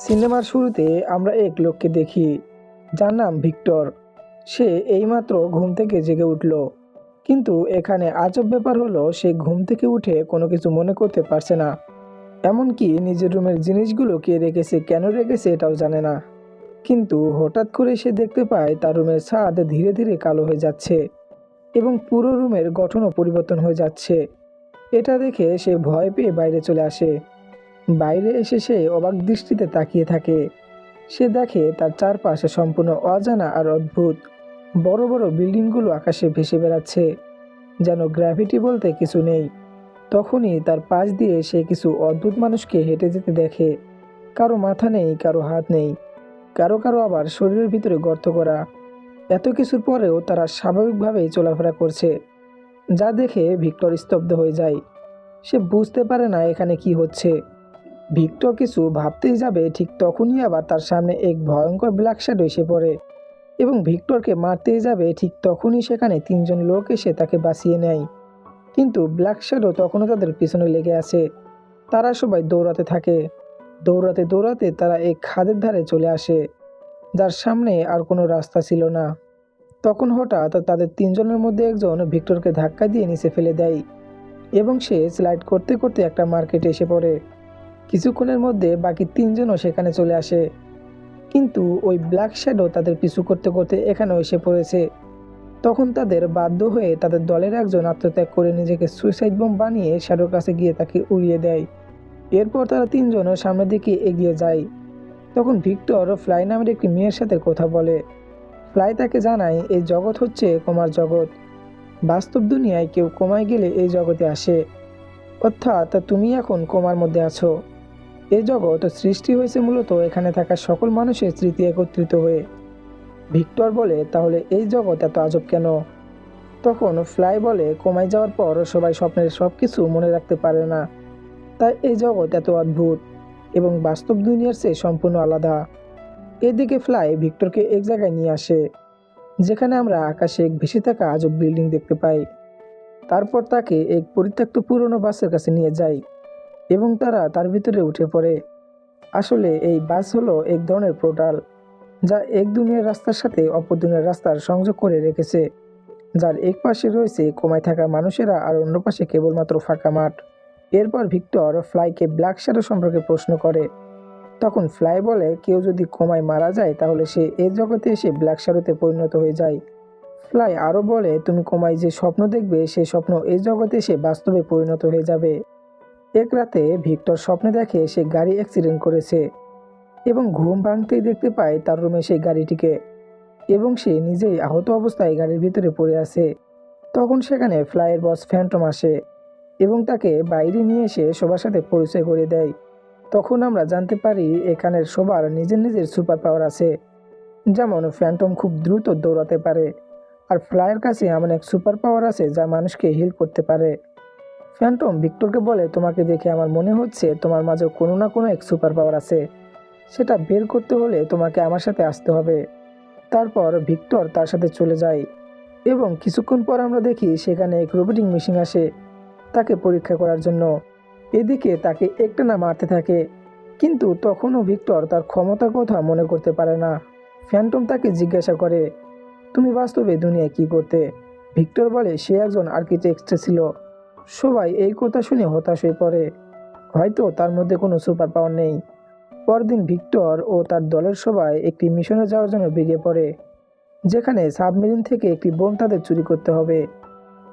সিনেমার শুরুতে আমরা এক লোককে দেখি, যার নাম ভিক্টর। সে এইমাত্র ঘুম থেকে জেগে উঠল। কিন্তু এখানে আজব ব্যাপার হলো, সে ঘুম থেকে উঠে কোনো কিছু মনে করতে পারছে না। এমনকি নিজের রুমের জিনিসগুলো কে রেখেছে, কেন রেখেছে এটাও জানে না। কিন্তু হঠাৎ করে সে দেখতে পায়, তার রুমের ছাদ ধীরে ধীরে কালো হয়ে যাচ্ছে এবং পুরো রুমের গঠনও পরিবর্তন হয়ে যাচ্ছে। এটা দেখে সে ভয় পেয়ে বাইরে চলে আসে। বাইরে এসে সে অবাক দৃষ্টিতে তাকিয়ে থাকে। সে দেখে তার চারপাশে সম্পূর্ণ অজানা আর অদ্ভুত। বড় বড় বিল্ডিংগুলো আকাশে ভেসে বেড়াচ্ছে, যেন গ্র্যাভিটি বলতে কিছু নেই। তখনই তার পাশ দিয়ে সে কিছু অদ্ভুত মানুষকে হেঁটে যেতে দেখে। কারও মাথা নেই, কারও হাত নেই। কারও কারও আবার শরীরের ভিতরে গর্ত করা। এত কিছুর পরেও তারা স্বাভাবিকভাবেই চলাফেরা করছে। যা দেখে ভিক্টর স্তব্ধ হয়ে যায়। সে বুঝতে পারে না এখানে কি হচ্ছে। ভিক্টর কিছু ভাবতেই যাবে, ঠিক তখনই আবার তার সামনে এক ভয়ঙ্কর ব্ল্যাক শ্যাডো এসে পড়ে। এবং ভিক্টরকে মারতেই যাবে, ঠিক তখনই সেখানে তিনজন লোক এসে তাকে বাঁচিয়ে নেয়। কিন্তু ব্ল্যাক শ্যাডো তখনও তাদের পিছনে লেগে আছে। তারা সবাই দৌড়াতে থাকে। দৌড়াতে দৌড়াতে তারা এক খাদের ধারে চলে আসে, যার সামনে আর কোনো রাস্তা ছিল না। তখন হঠাৎ তাদের তিনজনের মধ্যে একজন ভিক্টরকে ধাক্কা দিয়ে নিচে ফেলে দেয় এবং সে স্লাইড করতে করতে একটা মার্কেটে এসে পড়ে। কিছুক্ষণের মধ্যে বাকি তিনজনও সেখানে চলে আসে। কিন্তু ওই ব্ল্যাক শ্যাডো তাদের পিছু করতে করতে এখানেও এসে পড়েছে। তখন তাদের বাধ্য হয়ে তাদের দলের একজন আত্মত্যাগ করে নিজেকে সুইসাইড বোম বানিয়ে শ্যাডোর কাছে গিয়ে তাকে উড়িয়ে দেয়। এরপর তারা তিনজনও সামনের দিকে এগিয়ে যায়। তখন ভিক্টর ফ্লাই নামের একটি মেয়ের সাথে কথা বলে। ফ্লাই তাকে জানায়, এই জগৎ হচ্ছে কোমার জগৎ। বাস্তব দুনিয়ায় কেউ কমায় গেলে এই জগতে আসে। অর্থাৎ তুমি এখন কোমার মধ্যে আছো। এই জগৎ সৃষ্টি হয়েছে মূলত এখানে থাকা সকল মানুষের স্মৃতি একত্রিত হয়ে। ভিক্টর বলে, তাহলে এই জগৎ এত আজব কেন? তখন ফ্লাই বলে, কমায় যাওয়ার পর সবাই স্বপ্নের সব কিছু মনে রাখতে পারে না। তাই এই জগৎ এত অদ্ভুত এবং বাস্তব দুনিয়ার চেয়ে সম্পূর্ণ আলাদা। এদিকে ফ্লাই ভিক্টরকে এক জায়গায় নিয়ে আসে, যেখানে আমরা আকাশে এক ভেসে থাকা আজব বিল্ডিং দেখতে পাই। তারপর তাকে এক পরিত্যক্ত পুরনো বাসের কাছে নিয়ে যায় এবং তারা তার ভিতরে উঠে পড়ে। আসলে এই বাস হলো এক ধরনের পোর্টাল, যা এক দুনিয়ার রাস্তার সাথে অপর দুনিয়ার রাস্তার সংযোগ করে রেখেছে, যার এক পাশে রয়েছে কমায় থাকা মানুষেরা আর অন্য পাশে কেবলমাত্র ফাঁকা মাঠ। এরপর ভিক্টর ফ্লাইকে ব্ল্যাক শ্যাডো সম্পর্কে প্রশ্ন করে। তখন ফ্লাই বলে, কেউ যদি কমায় মারা যায়, তাহলে সে এই জগতে এসে ব্ল্যাক শ্যাডোতে পরিণত হয়ে যায়। ফ্লাই আরও বলে, তুমি কমায় যে স্বপ্ন দেখবে সেই স্বপ্ন এই জগতে এসে বাস্তবে পরিণত হয়ে যাবে। এক রাতে ভিক্টর স্বপ্নে দেখে সে গাড়ি অ্যাক্সিডেন্ট করেছে এবং ঘুম ভাঙতেই দেখতে পায় তার রুমে সেই গাড়িটিকে এবং সে নিজেই আহত অবস্থায় গাড়ির ভিতরে পড়ে আছে। তখন সেখানে ফ্লাইয়ের বস ফ্যান্টম আসে এবং তাকে বাইরে নিয়ে এসে সবার সাথে পরিচয় করে দেয়। তখন আমরা জানতে পারি এখানের সবার নিজের নিজের সুপার পাওয়ার আছে, যেমন ফ্যান্টম খুব দ্রুত দৌড়াতে পারে, আর ফ্লাইয়ের কাছে এমন এক সুপার পাওয়ার আছে যা মানুষকে হিল করতে পারে। ফ্যান্টম, ভিক্টরকে বলে, তোমাকে দেখে আমার মনে হচ্ছে তোমার মাঝে কোনো না কোনো এক সুপার পাওয়ার আছে। সেটা বের করতে হলে তোমাকে আমার সাথে আসতে হবে। তারপর ভিক্টর তার সাথে চলে যায় এবং কিছুক্ষণ পর আমরা দেখি সেখানে এক রোবোটিক মেশিন আসে তাকে পরীক্ষা করার জন্য। এদিকে তাকে একটানা মারতে থাকে, কিন্তু তখনও ভিক্টর তার ক্ষমতার কথা মনে করতে পারে না। ফ্যান্টম তাকে জিজ্ঞাসা করে, তুমি বাস্তবে দুনিয়ায় কি করতে? ভিক্টর বলে, সে একজন আর্কিটেক্ট ছিল। সবাই এই কথা শুনে হতাশ হয়ে পড়ে। হয়তো তার মধ্যে কোনো সুপার পাওয়ার নেই। পরদিন ভিক্টর ও তার দলের সবাই একটি মিশনে যাওয়ার জন্য বেরিয়ে পড়ে, যেখানে সাবমেরিন থেকে একটি বোম তাদের চুরি করতে হবে।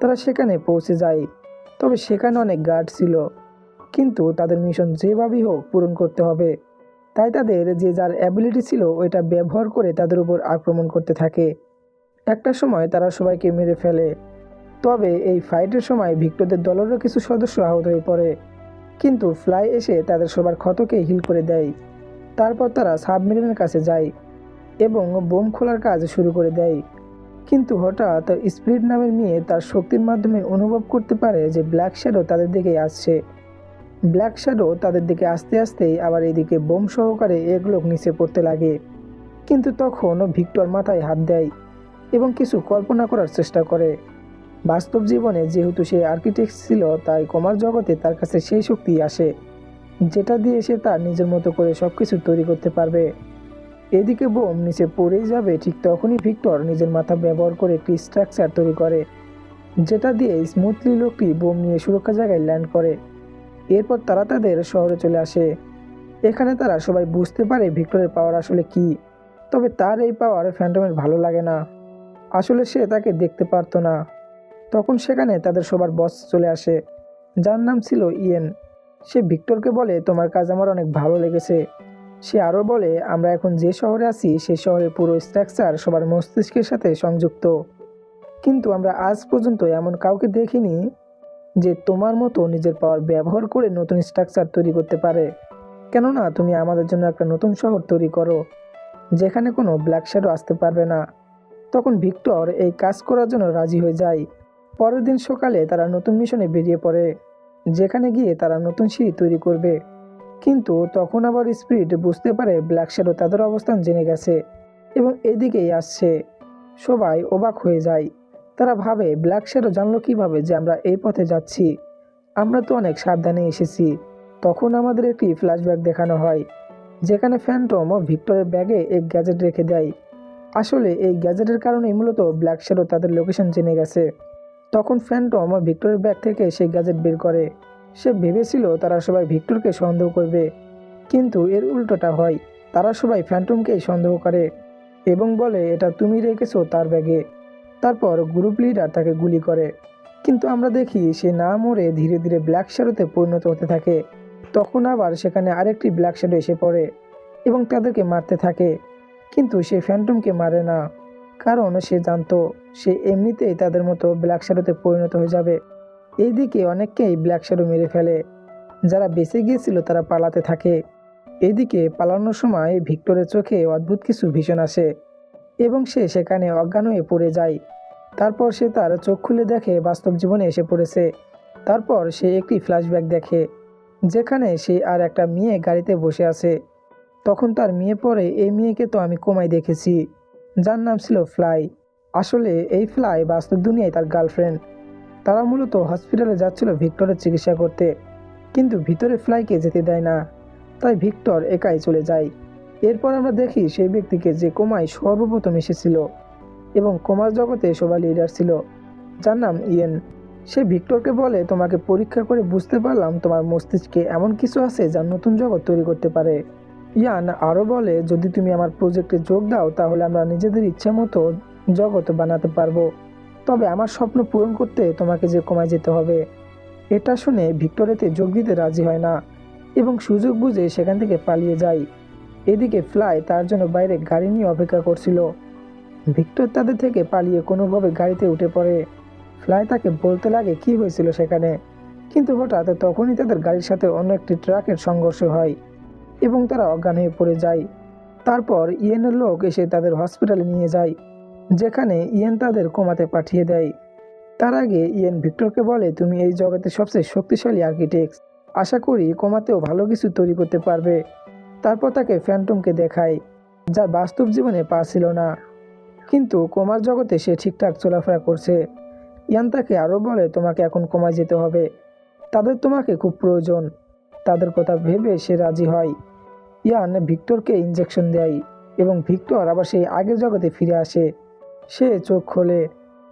তারা সেখানে পৌঁছে যায়, তবে সেখানে অনেক গার্ড ছিল। কিন্তু তাদের মিশন যেভাবেই হোক পূরণ করতে হবে। তাই তাদের যে যার অ্যাবিলিটি ছিল ওইটা ব্যবহার করে তাদের উপর আক্রমণ করতে থাকে। একটা সময় তারা সবাইকে মেরে ফেলে। তবে এই ফাইটের সময় ভিক্টরদের দলেরও কিছু সদস্য আহত হয়ে পড়ে। কিন্তু ফ্লাই এসে তাদের সবার ক্ষতকে হিল করে দেয়। তারপর তারা সাবমেরিনের কাছে যায় এবং বোম খোলার কাজ শুরু করে দেয়। কিন্তু হঠাৎ স্পিরিট নামের মেয়ে তার শক্তির মাধ্যমে অনুভব করতে পারে যে ব্ল্যাক শ্যাডো তাদের দিকে আসছে। ব্ল্যাক শ্যাডো তাদের দিকে আসতে আসতেই আবার এদিকে বোম সহকারে এক লোক নিচে পড়তে লাগে। কিন্তু তখন ভিক্টর মাথায় হাত দেয় এবং কিছু কল্পনা করার চেষ্টা করে। বাস্তব জীবনে যেহেতু সে আর্কিটেক্ট ছিল, তাই কমার জগতে তার কাছে সেই শক্তি আসে, যেটা দিয়ে সে তার নিজের মতো করে সব কিছু তৈরি করতে পারবে। এদিকে বোম নিচে পড়েই যাবে, ঠিক তখনই ভিক্টর নিজের মাথা ব্যবহার করে একটি স্ট্রাকচার তৈরি করে, যেটা দিয়ে স্মুথলি লোকটি বোম নিয়ে সুরক্ষা জায়গায় ল্যান্ড করে। এরপর তারা তাদের শহরে চলে আসে। এখানে তারা সবাই বুঝতে পারে ভিক্টরের পাওয়ার আসলে কি, তবে তার এই পাওয়ার ফ্যান্টমের ভালো লাগে না। আসলে সে তাকে দেখতে পারতো না। তখন সেখানে তাদের সবার বস চলে আসে। যার নাম ছিল ইয়েন সে ভিক্টরকে বলে, তোমার কাজ আমার অনেক ভালো লেগেছে। সে আরও বলে, আমরা এখন যে শহরে আছি সেই শহরের পুরো স্ট্রাকচার সবার মস্তিষ্কের সাথে সংযুক্ত। কিন্তু আমরা আজ পর্যন্ত এমন কাউকে দেখিনি যে তোমার মতো নিজের পাওয়ার ব্যবহার করে নতুন স্ট্রাকচার তৈরি করতে পারে। কেননা, তুমি আমাদের জন্য একটা নতুন শহর তৈরি করো, যেখানে কোনো ব্ল্যাক শ্যাডো আসতে পারবে না। তখন ভিক্টর এই কাজ করার জন্য রাজি হয়ে যায়। পরের দিন সকালে তারা নতুন মিশনে বেরিয়ে পড়ে, যেখানে গিয়ে তারা নতুন সিঁড়ি তৈরি করবে। কিন্তু তখন আবার স্পিরিট বুঝতে পারে ব্ল্যাক শ্যাডো তাদের অবস্থান জেনে গেছে এবং এদিকেই আসছে। সবাই অবাক হয়ে যায়। তারা ভাবে ব্ল্যাক শ্যাডো জানলো কীভাবে যে আমরা এই পথে যাচ্ছি। আমরা তো অনেক সাবধানে এসেছি। তখন আমাদের একটি ফ্ল্যাশব্যাক দেখানো হয়, যেখানে ফ্যান্টম ও ভিক্টরের ব্যাগে এক গ্যাজেট রেখে দেয়। আসলে এই গ্যাজেটের কারণেই মূলত ব্ল্যাক শ্যাডো তাদের লোকেশন জেনে গেছে। তখন ফ্যান্টম ভিক্টরের ব্যাগ থেকে সেই গ্যাজেট বের করে। সে ভেবেছিল তারা সবাই ভিক্টরকে সন্দেহ করবে। কিন্তু এর উল্টোটা হয়, তারা সবাই ফ্যান্টমকেই সন্দেহ করে এবং বলে, এটা তুমি রেখেছো তার ব্যাগে তারপর গ্রুপ লিডার তাকে গুলি করে। কিন্তু আমরা দেখি সে না মরে ধীরে ধীরে ব্ল্যাক শ্যাডোতে পরিণত হতে থাকে। তখন আবার সেখানে আরেকটি ব্ল্যাক শ্যাডো এসে পড়ে এবং তাদেরকে মারতে থাকে। কিন্তু সে ফ্যান্টমকে মারে না, কারণ সে জানতো সে এমনিতেই তাদের মতো ব্ল্যাক শ্যাডোতে পরিণত হয়ে যাবে। এইদিকে অনেককেই ব্ল্যাক শ্যাডো মেরে ফেলে। যারা বেঁচে গিয়েছিল, তারা পালাতে থাকে। এদিকে পালানোর সময় ভিক্টরের চোখে অদ্ভুত কিছু ভীষণ আসে এবং সে সেখানে অজ্ঞান হয়ে পড়ে যায়। তারপর সে তার চোখ খুলে দেখে বাস্তব জীবনে এসে পড়েছে। তারপর সে একটি ফ্ল্যাশব্যাক দেখে, যেখানে সে আর একটা মেয়ে গাড়িতে বসে আছে। তখন তার মেয়ে পরে, এই মেয়েকে তো আমি কমাই দেখেছি। যার নাম ছিল ফ্লাই আসলে এই ফ্লাই বাস্তব দুনিয়ায় তার গার্লফ্রেন্ড। তারা মূলত হসপিটালে যাচ্ছিল ভিক্টরের চিকিৎসা করতে। কিন্তু ভিতরে ফ্লাইকে যেতে দেয় না। তাই ভিক্টর একাই চলে যায়। এরপর আমরা দেখি সেই ব্যক্তিকে যে কোমায় সর্বপ্রথম এসেছিল এবং কোমার জগতে সবাই লিডার ছিল। যার নাম ইয়েন। সে ভিক্টরকে বলে, তোমাকে পরীক্ষা করে বুঝতে পারলাম তোমার মস্তিষ্কে এমন কিছু আছে যা নতুন জগৎ তৈরি করতে পারে। ইয়ান আরও বলে, যদি তুমি আমার প্রজেক্টে যোগ দাও, তাহলে আমরা নিজেদের ইচ্ছে মতো জগৎ বানাতে পারব। তবে আমার স্বপ্ন পূরণ করতে তোমাকে যে কমায় যেতে হবে, এটা শুনে ভিক্টোরিয়াতে যোগ দিতে রাজি হয় না এবং সুযোগ বুঝে সেখান থেকে পালিয়ে যায়। এদিকে ফ্লাই তার জন্য বাইরে গাড়ি নিয়ে অপেক্ষা করছিল। ভিক্টর তাদের থেকে পালিয়ে কোনোভাবে গাড়িতে উঠে পড়ে। ফ্লাই তাকে বলতে লাগে কি হয়েছিল সেখানে, কিন্তু হঠাৎ তখনই তাদের গাড়ির সাথে অন্য একটি ট্রাকের সংঘর্ষ হয় এবং তারা অজ্ঞান হয়ে পড়ে যায়। তারপর ইয়েনের লোক এসে তাদের হসপিটালে নিয়ে যায়। যেখানে ইয়েন তাদের কোমাতে পাঠিয়ে দেয়। তার আগে ইয়েন ভিক্টরকে বলে, তুমি এই জগতের সবচেয়ে শক্তিশালী আর্কিটেক্ট আশা করি কোমাতেও ভালো কিছু তৈরি করতে পারবে। তারপর তাকে ফ্যান্টমকে দেখায়, যা বাস্তব জীবনে পা ছিল না। কিন্তু কোমার জগতে সে ঠিকঠাক চলাফেরা করছে। ইয়ান তাকে আরও বলে, তোমাকে এখন কমায় যেতে হবে। তাদের তোমাকে খুব প্রয়োজন। তাদের কথা ভেবে সে রাজি হয়। ইয়ান ভিক্টরকে ইঞ্জেকশন দেয় এবং ভিক্টর আবার সেই আগের জগতে ফিরে আসে। সে চোখ খোলে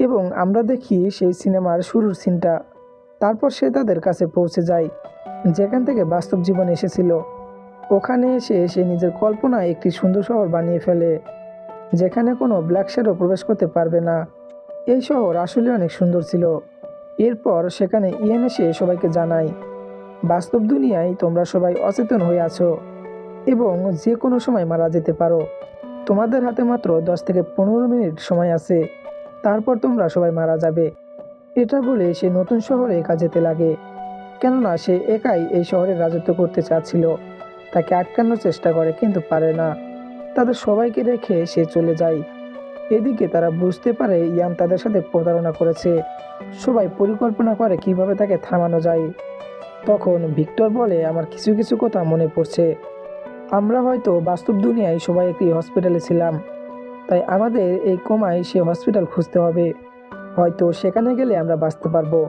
এবং আমরা দেখি সেই সিনেমার শুরুর সিনটা। তারপর সে তাদের কাছে পৌঁছে যায়, যেখান থেকে বাস্তব জীবন এসেছিল। ওখানে এসে সে নিজের কল্পনায় একটি সুন্দর শহর বানিয়ে ফেলে, যেখানে কোনো ব্ল্যাক শ্যাডো প্রবেশ করতে পারবে না। এই শহর আসলে অনেক সুন্দর ছিল। এরপর সেখানে ইয়েন এসে সবাইকে জানায়, বাস্তব দুনিয়ায় তোমরা সবাই অচেতন হয়ে আছো এবং যে কোনো সময় মারা যেতে পারো। তোমাদের হাতে মাত্র দশ থেকে পনেরো মিনিট সময় আছে। তারপর তোমরা সবাই মারা যাবে। এটা বলে সে নতুন শহরে একা যেতে লাগে। কেননা সে একাই এই শহরে রাজত্ব করতে চাচ্ছিল। তাকে আটকানোর চেষ্টা করে কিন্তু পারে না। তাদের সবাইকে রেখে সে চলে যায়। এদিকে তারা বুঝতে পারে ইয়ান তাদের সাথে প্রতারণা করেছে। সবাই পরিকল্পনা করে কীভাবে তাকে থামানো যায়। তখন ভিক্টর বলে, আমার কিছু কিছু কথা মনে পড়ছে। আমরা হয়তো বাস্তব দুনিয়ায় সবাই একটি হসপিটালে ছিলাম। তাই আমাদের এই কমায় সে হসপিটাল খুঁজতে হবে। হয়তো সেখানে গেলে আমরা বাঁচতে পারব।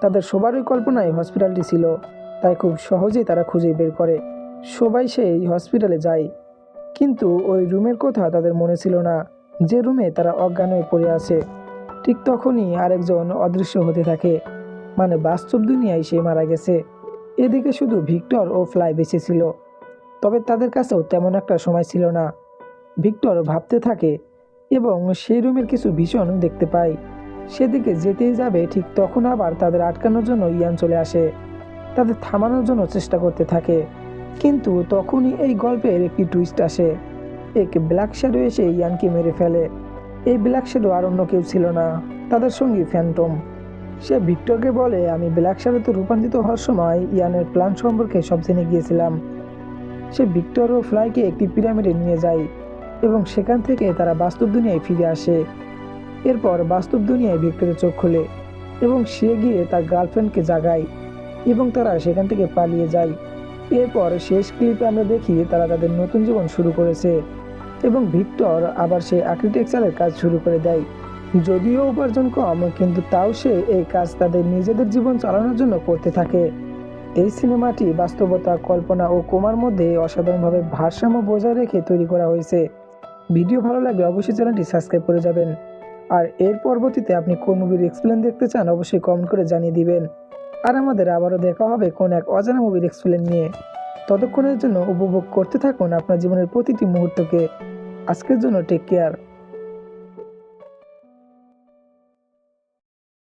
তাদের সবারই কল্পনায় হসপিটালটি ছিল। তাই খুব সহজেই তারা খুঁজে বের করে। সবাই সেই হসপিটালে যায়। কিন্তু ওই রুমের কথা তাদের মনে ছিল না। যে রুমে তারা অজ্ঞান হয়ে পড়ে আছে। ঠিক তখনই আরেকজন অদৃশ্য হতে থাকে। মানে বাস্তব দুনিয়ায় সে মারা গেছে। এদিকে শুধু ভিক্টর ও ফ্লাই বেঁচে ছিল। তবে তাদের কাছেও তেমন একটা সময় ছিল না। ভিক্টর ভাবতে থাকে এবং সেই রুমের কিছু ভীষণ দেখতে পায়। সেদিকে যেতেই যাবে ঠিক তখন আবার তাদের আটকানোর জন্য ইয়ান চলে আসে। তাদের থামানোর জন্য চেষ্টা করতে থাকে। কিন্তু তখনই এই গল্পের একটি টুইস্ট আসে। এক ব্ল্যাক শ্যাডো এসে ইয়ানকে মেরে ফেলে। এই ব্ল্যাক শ্যাডো আর অন্য কেউ ছিল না, তাদের সঙ্গী ফ্যান্টম সে ভিক্টরকে বলে, আমি ব্ল্যাক শ্যাডোতে রূপান্তরিত হওয়ার সময় ইয়ানের প্ল্যান সম্পর্কে সব জেনে গিয়েছিলাম। সে ভিক্টর ও ফ্লাইকে একটি পিরামিডে নিয়ে যায় এবং সেখান থেকে তারা বাস্তব দুনিয়ায় ফিরে আসে। এরপর বাস্তব দুনিয়ায় ভিক্টরের চোখ খোলে এবং সে গিয়ে তার গার্লফ্রেন্ডকে জাগায় এবং তারা সেখান থেকে পালিয়ে যায়। এরপর শেষ ক্লিপে আমরা দেখি তারা তাদের নতুন জীবন শুরু করেছে এবং ভিক্টর আবার সে আর্কিটেকচারের কাজ শুরু করে দেয়। যদিও উপার্জন কম, কিন্তু তাও সে এই কাজ তাদের নিজেদের জীবন চালানোর জন্য করতে থাকে। এই সিনেমাটি বাস্তবতা, কল্পনা ও কোমার মধ্যে অসাধারণভাবে ভারসাম্য বজায় রেখে তৈরি করা হয়েছে। ভিডিও ভালো লাগলে অবশ্যই চ্যানেলটি সাবস্ক্রাইব করে যাবেন। আর এর পরবর্তীতে আপনি কোন মুভির এক্সপ্লেন দেখতে চান, অবশ্যই কমেন্ট করে জানিয়ে দিবেন। আর আমাদের আবারও দেখা হবে কোন এক অজানা মুভির এক্সপ্লেন নিয়ে। ততক্ষণের জন্য উপভোগ করতে থাকুন আপনার জীবনের প্রতিটি মুহূর্তকে। আজকের জন্য টেক কেয়ার